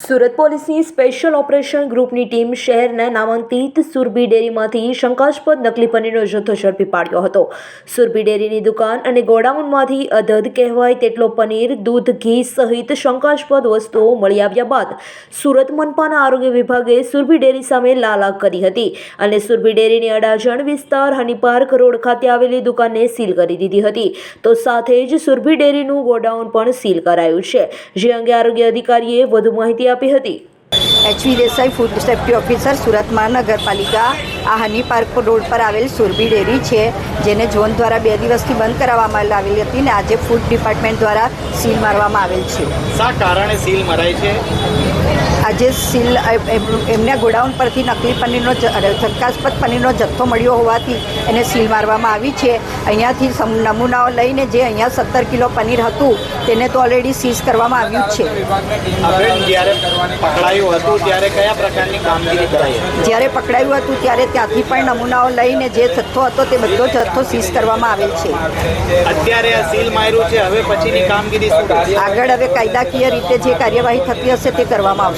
સુરત પોલીસની special operation ગ્રુપની team શહેરના નામાંકિત સુરભી ડેરીમાંથી શંકાસ્પદ નકલી પનીરનો જથ્થો ઝડપી પાડ્યો હતો. સુરભી ડેરીની દુકાન અને ગોડાઉનમાંથી અધધ કહેવાય તેટલો પનીર, દૂધ, ઘી સહિત શંકાસ્પદ વસ્તુઓ મળી આવ્યા બાદ સુરત મનપાના આરોગ્ય વિભાગે સુરભી ડેરી સામે લાલાક કરી હતી અને સુરભી ડેરીની અડાજણ વિસ્તાર હનીપાર્ક રોડ ખાતે આવેલી દુકાનને સીલ કરી દીધી હતી. તો સાથે જ સુરભી ડેરીનું ગોડાઉન પણ સીલ કરાયું છે. જે અંગે આરોગ્ય અધિકારીએ વધુ માહિતી આપી હતી. HV Desai food safety officer Surat મહાનગરપાલિકા આ હની પાર્ક રોડ પર આવેલ સુરભી ડેરી છે જેને ઝોન દ્વારા બે દિવસથી બંધ કરાવવામાં આવેલી હતી ને આજે ફૂડ ડિપાર્ટમેન્ટ દ્વારા સીલ મારવામાં આવેલ છે. શા કારણે સીલ મરાય છે? આજે સીલ એમ- એમ- ગોડાઉન પરથી નકલી પનીરનો શંકાસ્પદ પનીરનો જથ્થો મળ્યો હોવાથી એને સીલ મારવામાં આવી છે. અહીંયાથી નમૂનાઓ લઈને જે અહીંયા સત્તર કિલો પનીર હતું તેને તો ઓલરેડી સીઝ કરવામાં આવ્યું છે. જ્યારે પકડાયું હતું ત્યારે? જ્યારે પકડાયું હતું ત્યાંથી પણ નમૂનાઓ લઈને જે જથ્થો હતો તે બધો જથ્થો સીઝ કરવામાં આવેલ છે. અત્યારે આ સીલ માર્યું છે હવે પછીની કામગીરી આગળ હવે કાયદાકીય રીતે જે કાર્યવાહી થતી હશે તે કરવામાં આવશે.